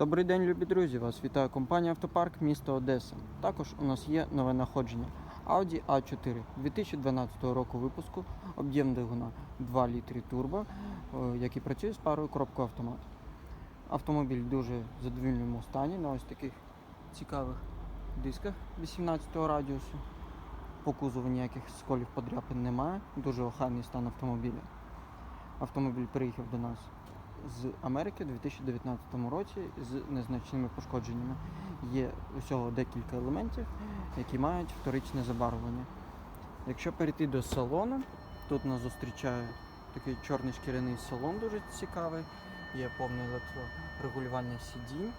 Добрий день, любі друзі! Вас вітає компанія Автопарк місто Одеса. Також у нас є нове находження Audi A4 2012 року випуску, об'єм двигуна 2 літри турбо, е, який працює з парою коробкою автомат. Автомобіль в дуже задовільному стані на ось таких цікавих дисках 18 радіусу. По кузову ніяких сколів подряпин немає. Дуже охайний стан автомобіля. Автомобіль приїхав до нас з Америки у 2019 році з незначними пошкодженнями. Є усього декілька елементів, які мають вторичне забарвлення. Якщо перейти до салону, тут нас зустрічає такий чорний шкіряний салон, дуже цікавий. Є повне електрорегулювання сидінь,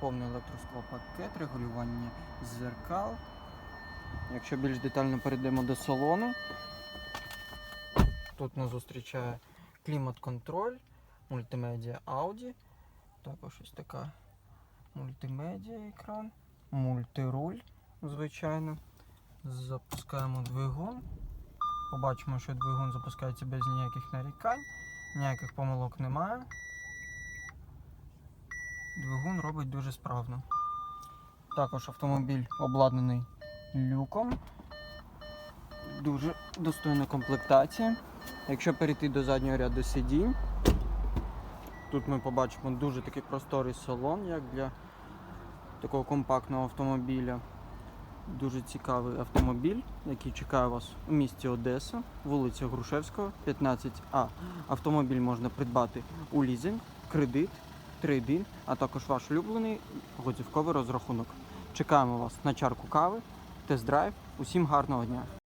повний електросклопакет, регулювання зеркал. Якщо більш детально перейдемо до салону, тут нас зустрічає клімат-контроль, мультимедіа Audi. Також ось така мультимедіа екран, мультируль, звичайно. Запускаємо двигун. Побачимо, що двигун запускається без ніяких нарікань, ніяких помилок немає. Двигун робить дуже справно. Також автомобіль обладнаний люком. Дуже достойна комплектація. Якщо перейти до заднього ряду сидінь, тут ми побачимо дуже такий просторий салон, як для такого компактного автомобіля. Дуже цікавий автомобіль, який чекає вас у місті Одеса, вулиця Грушевського, 15А. Автомобіль можна придбати у лізинг, кредит, трейдин, а також ваш улюблений готівковий розрахунок. Чекаємо вас на чарку кави, тест-драйв. Усім гарного дня!